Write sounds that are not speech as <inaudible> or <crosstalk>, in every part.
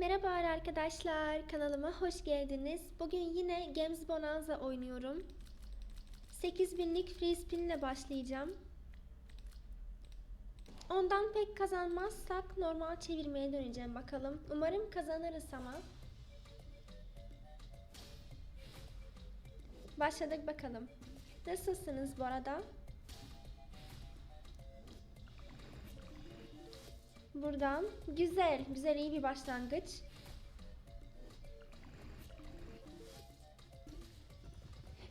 Merhaba arkadaşlar, kanalıma hoş geldiniz. Bugün yine Games Bonanza oynuyorum. 8000'lik free spin ile başlayacağım. Ondan pek kazanmazsak normal çevirmeye döneceğim bakalım. Umarım kazanırız ama. Başladık bakalım. Nasılsınız bu arada? Buradan güzel, güzel iyi bir başlangıç.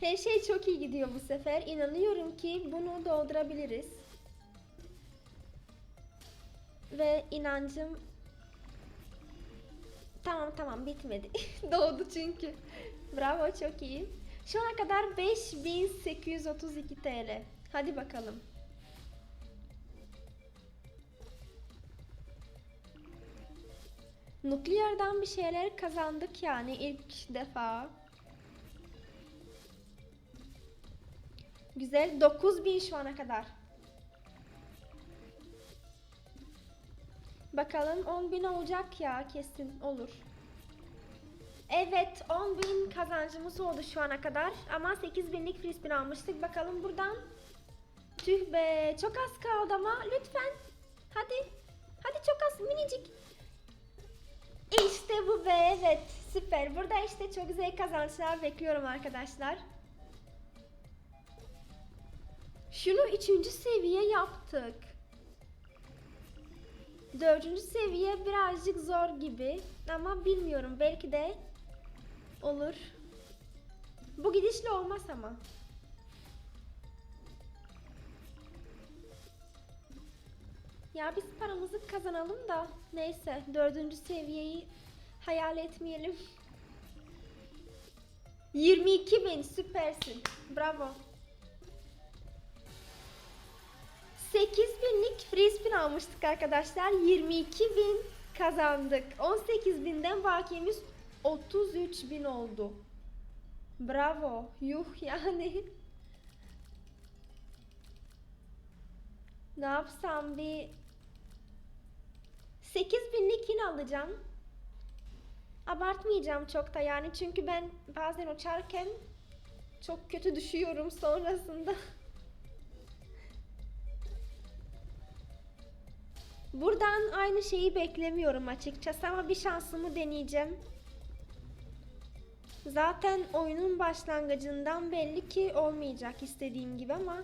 Her şey çok iyi gidiyor bu sefer. İnanıyorum ki bunu doldurabiliriz. Ve inancım Tamam tamam bitmedi. <laughs> Doğdu çünkü. Bravo çok iyi. Şu ana kadar 5832 TL. Hadi bakalım. Nukleerden bir şeyler kazandık yani ilk defa. Güzel 9000 şu ana kadar. Bakalım 10.000 olacak ya kesin olur. Evet 10.000 kazancımız oldu şu ana kadar ama 8000'lik free spin almıştık. Bakalım buradan. Tüh be çok az kaldı ama lütfen. Hadi. Hadi çok az minicik. Bu be evet süper. Burada işte çok güzel kazançlar bekliyorum arkadaşlar. Şunu üçüncü seviye yaptık. Dördüncü seviye birazcık zor gibi ama bilmiyorum belki de olur. Bu gidişle olmaz ama. Ya biz paramızı kazanalım da neyse dördüncü seviyeyi hayal etmeyelim. 22 bin süpersin. Bravo. 8 binlik spin almıştık arkadaşlar. 22 bin kazandık. 18 binden bakiyemiz 33 bin oldu. Bravo. Yuh yani. Ne yapsam bir 8 binlik yine alacağım. Abartmayacağım çok da yani çünkü ben bazen uçarken çok kötü düşüyorum sonrasında. Buradan aynı şeyi beklemiyorum açıkçası ama bir şansımı deneyeceğim. Zaten oyunun başlangıcından belli ki olmayacak istediğim gibi ama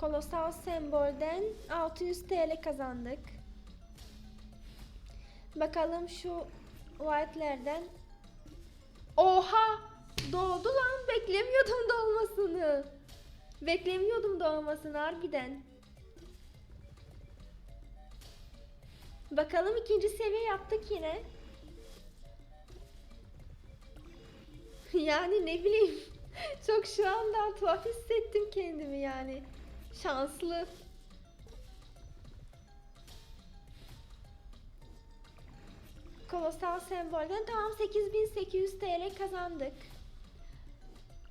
Kolosal sembolden 600 TL kazandık. Bakalım şu white'lerden. Oha! Doğdu lan. Beklemiyordum doğmasını. Beklemiyordum doğmasını harbiden. Bakalım ikinci seviye yaptık yine. <laughs> yani ne bileyim. <laughs> Çok şu anda tuhaf hissettim kendimi yani. Şanslı. Kolosal sembolden tamam 8800 TL kazandık.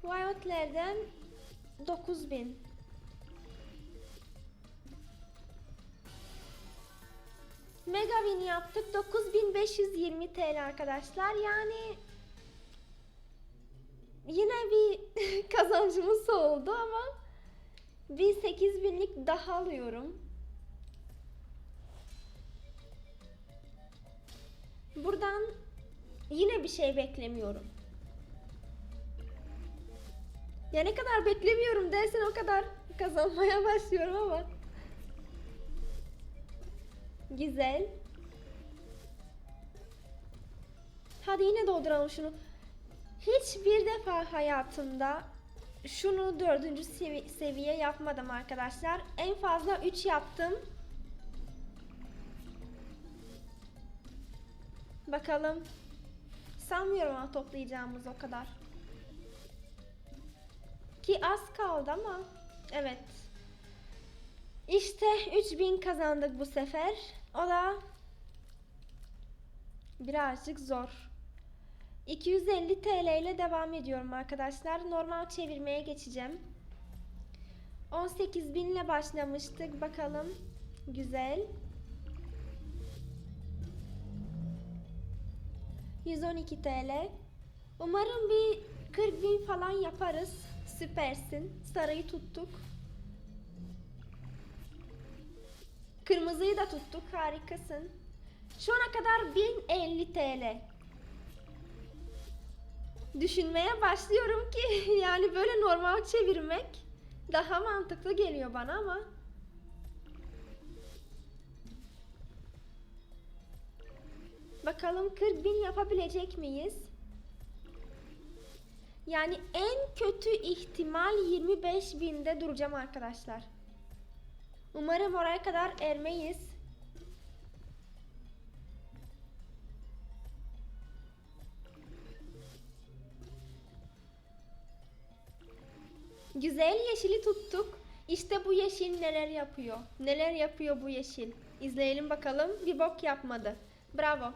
Wild'lerden 9000. Mega win yaptık. 9520 TL arkadaşlar. Yani yine bir <laughs> kazancımız oldu ama bir 8000'lik daha alıyorum. Buradan yine bir şey beklemiyorum. Ya ne kadar beklemiyorum dersen o kadar kazanmaya <laughs> başlıyorum ama. Güzel. Hadi yine dolduralım şunu. Hiçbir defa hayatımda şunu dördüncü sevi- seviye yapmadım arkadaşlar. En fazla 3 yaptım. Bakalım. Sanmıyorum ama toplayacağımız o kadar. Ki az kaldı ama evet. İşte 3000 kazandık bu sefer. O da birazcık zor. 250 TL ile devam ediyorum arkadaşlar. Normal çevirmeye geçeceğim. 18 binle başlamıştık. Bakalım. Güzel. 112 TL. Umarım bir 40 bin falan yaparız. Süpersin. Sarıyı tuttuk. Kırmızıyı da tuttuk. Harikasın. Şu ana kadar 1050 TL. Düşünmeye başlıyorum ki <laughs> yani böyle normal çevirmek daha mantıklı geliyor bana ama Bakalım 40 bin yapabilecek miyiz? Yani en kötü ihtimal 25 binde duracağım arkadaşlar. Umarım oraya kadar ermeyiz. Güzel yeşili tuttuk. İşte bu yeşil neler yapıyor? Neler yapıyor bu yeşil? İzleyelim bakalım. Bir bok yapmadı. Bravo.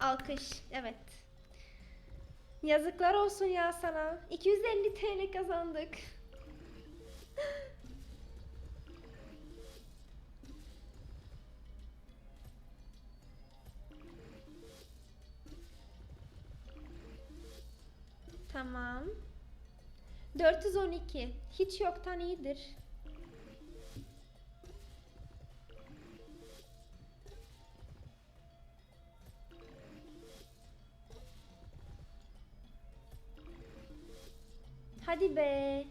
Alkış. Evet. Yazıklar olsun ya sana. 250 TL kazandık. <laughs> Tamam. 412. Hiç yoktan iyidir. Hadi be.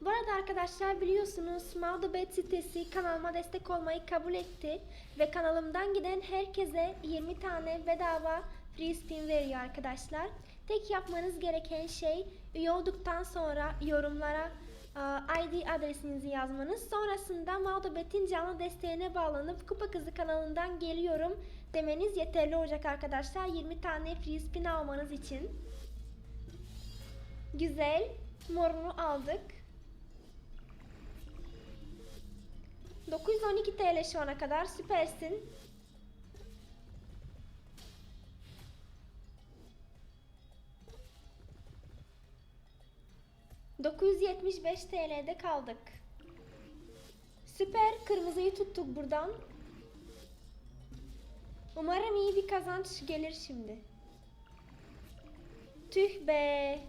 Bu arada arkadaşlar biliyorsunuz Smaldobet sitesi kanalıma destek olmayı kabul etti ve kanalımdan giden herkese 20 tane bedava free spin veriyor arkadaşlar. Tek yapmanız gereken şey üye olduktan sonra yorumlara e, ID adresinizi yazmanız. Sonrasında Maldobet'in canlı desteğine bağlanıp Kupa Kızı kanalından geliyorum demeniz yeterli olacak arkadaşlar. 20 tane free spin almanız için. Güzel. Morunu aldık. 912 TL şu ana kadar. Süpersin. ...975 TL'de kaldık. Süper. Kırmızıyı tuttuk buradan. Umarım iyi bir kazanç gelir şimdi. Tüh be.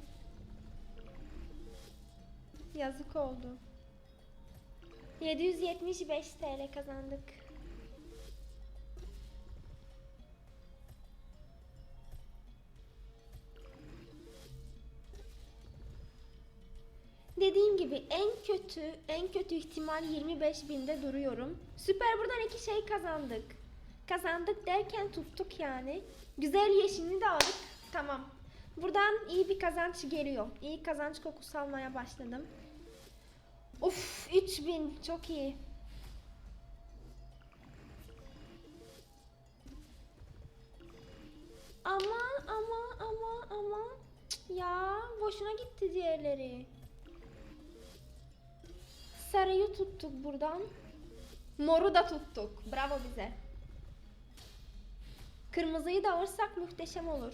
Yazık oldu. 775 TL kazandık. Dediğim gibi en kötü en kötü ihtimal 25 binde duruyorum. Süper buradan iki şey kazandık. Kazandık derken tuttuk yani. Güzel yeşilini de aldık. Tamam. Buradan iyi bir kazanç geliyor. İyi kazanç kokusu almaya başladım. Of 3000 çok iyi. Ama ama ama ama ya boşuna gitti diğerleri. Sarıyı tuttuk buradan. Moru da tuttuk. Bravo bize. Kırmızıyı da alırsak muhteşem olur.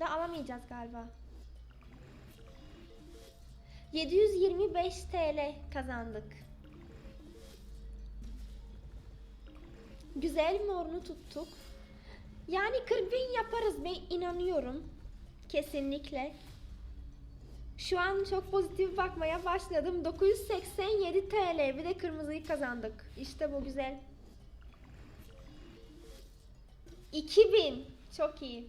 Da alamayacağız galiba. 725 TL kazandık. Güzel morunu tuttuk. Yani 40 bin yaparız ben inanıyorum. Kesinlikle. Şu an çok pozitif bakmaya başladım. 987 TL bir de kırmızıyı kazandık. İşte bu güzel. 2000 çok iyi.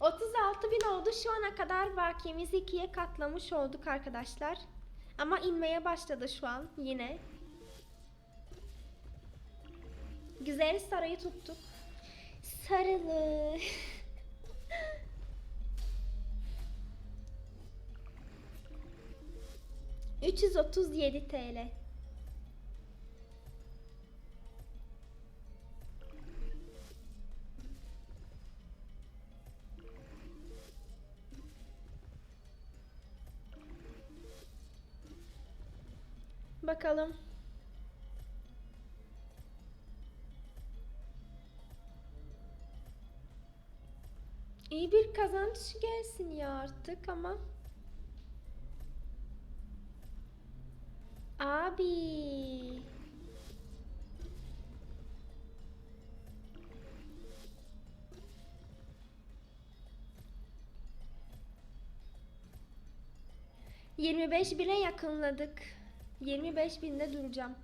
36 bin oldu. Şu ana kadar bakiyemizi ikiye katlamış olduk arkadaşlar. Ama inmeye başladı şu an yine. Güzel sarayı tuttuk. Sarılı. <laughs> ...337 TL. Bakalım. İyi bir kazanç gelsin ya artık ama Abi. Yirmi beş bine yakınladık. Yirmi beş binde duracağım.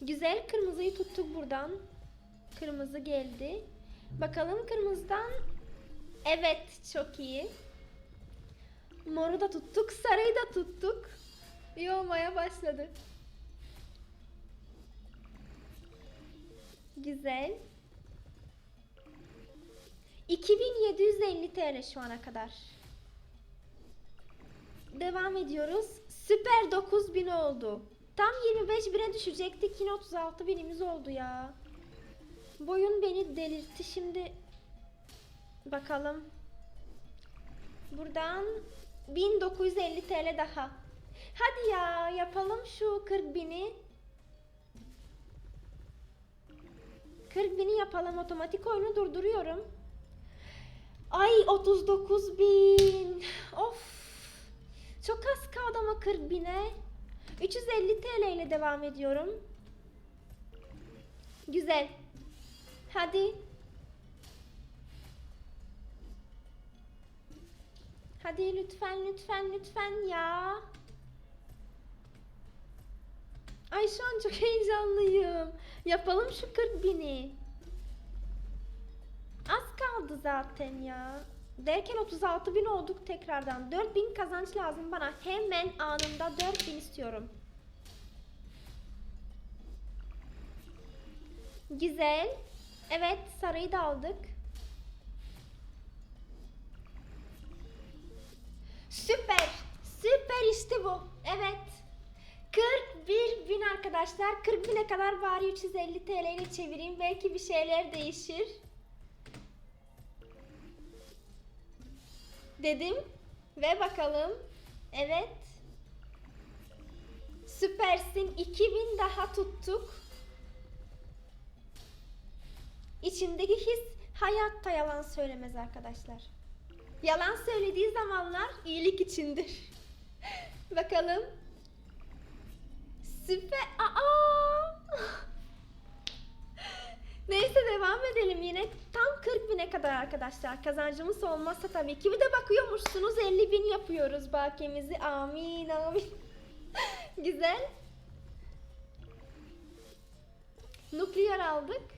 Güzel kırmızıyı tuttuk buradan. Kırmızı geldi. Bakalım kırmızıdan. Evet çok iyi. Moru da tuttuk, sarıyı da tuttuk. İyi olmaya başladı. Güzel. 2750 TL şu ana kadar. Devam ediyoruz. Süper 9000 oldu. Tam 25 bine düşecektik. Yine 36 binimiz oldu ya. Boyun beni delirtti. Şimdi bakalım. Buradan 1950 TL daha. Hadi ya yapalım şu 40 bini. 40 bini yapalım. Otomatik oyunu durduruyorum. Ay 39 bin. Of. Çok az kaldı ama 40 bine. 350 TL ile devam ediyorum. Güzel. Hadi. Hadi lütfen lütfen lütfen ya. Ay şu an çok <laughs> heyecanlıyım. Yapalım şu 40 bini. Az kaldı zaten ya. Derken 36 bin olduk tekrardan. 4 bin kazanç lazım bana. Hemen anında 4 bin istiyorum. Güzel. Evet sarıyı da aldık. Süper. Süper işte bu. Evet. 41 bin arkadaşlar. 40 bine kadar bari 350 TL ile çevireyim. Belki bir şeyler değişir. Dedim. Ve bakalım. Evet. Süpersin. 2000 daha tuttuk. İçimdeki his hayatta yalan söylemez arkadaşlar. Yalan söylediği zamanlar iyilik içindir. Bakalım. Süper. Aa! Neyse devam edelim yine. Tam 40 bine kadar arkadaşlar. Kazancımız olmazsa tabii ki. Bir de bakıyormuşsunuz 50 bin yapıyoruz bakiyemizi. Amin amin. Güzel. Nukleer aldık.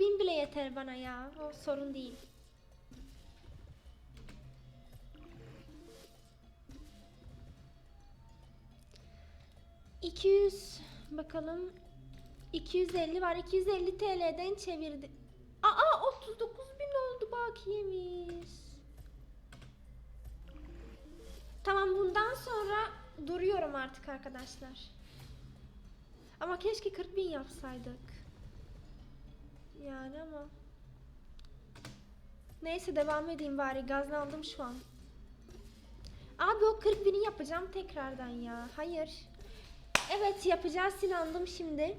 Bin bile yeter bana ya. O sorun değil. İki yüz bakalım. 250 var. 250 TL'den çevirdi. Aa 39 bin oldu bakiyemiz. Tamam bundan sonra duruyorum artık arkadaşlar. Ama keşke 40 bin yapsaydık. Yani ama. Neyse devam edeyim bari. Gazlandım şu an. Abi o 40 bini yapacağım tekrardan ya. Hayır. Evet yapacağız inandım şimdi.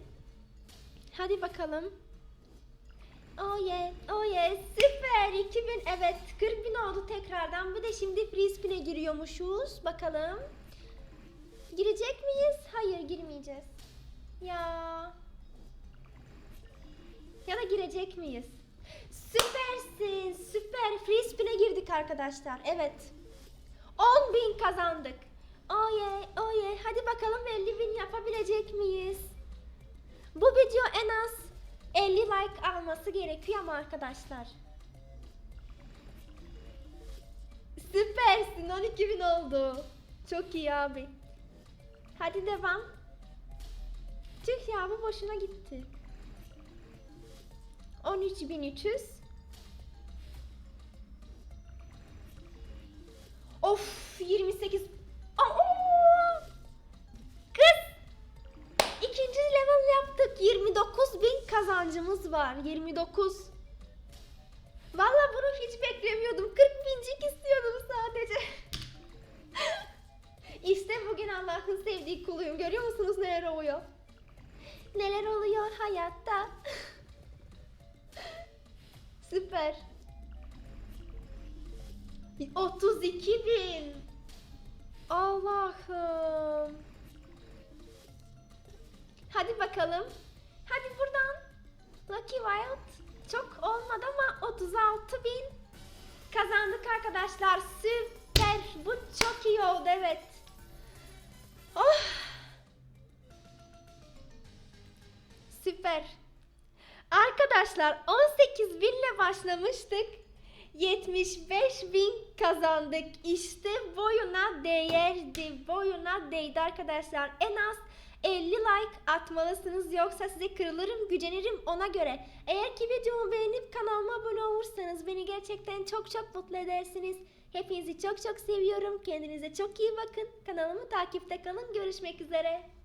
Hadi bakalım. Oh yeah, oh yeah, süper 2000 evet 40 bin oldu tekrardan. Bir de şimdi free spin'e giriyormuşuz. Bakalım. Girecek miyiz? Hayır girmeyeceğiz. Ya. Ya da girecek miyiz? Süpersin, süper. Free spin'e girdik arkadaşlar. Evet. 10 bin kazandık. Yeah, oh yeah. Hadi bakalım 50 bin yapabilecek miyiz? Bu video en az 50 like alması gerekiyor ama arkadaşlar. Süpersin 12 bin oldu. Çok iyi abi. Hadi devam. Tüh ya bu boşuna gitti. 13300 Of 28 Aa! Kız İkinci level yaptık 29 bin kazancımız var 29 Valla bunu hiç beklemiyordum 40 bincik istiyordum sadece <laughs> İşte bugün Allah Allah'ın sevdiği kuluyum. Görüyor musunuz neler oluyor? Neler oluyor hayatta? <laughs> Süper. 32 bin. Allah'ım. Hadi bakalım. Hadi buradan. Lucky Wild. Çok olmadı ama 36 bin kazandık arkadaşlar. Süper. Bu çok iyi oldu evet. Oh. Süper. Arkadaşlar 18 binle başlamıştık. 75 bin kazandık. İşte boyuna değerdi. Boyuna değdi arkadaşlar. En az 50 like atmalısınız yoksa size kırılırım, gücenirim ona göre. Eğer ki videomu beğenip kanalıma abone olursanız beni gerçekten çok çok mutlu edersiniz. Hepinizi çok çok seviyorum. Kendinize çok iyi bakın. Kanalımı takipte kalın. Görüşmek üzere.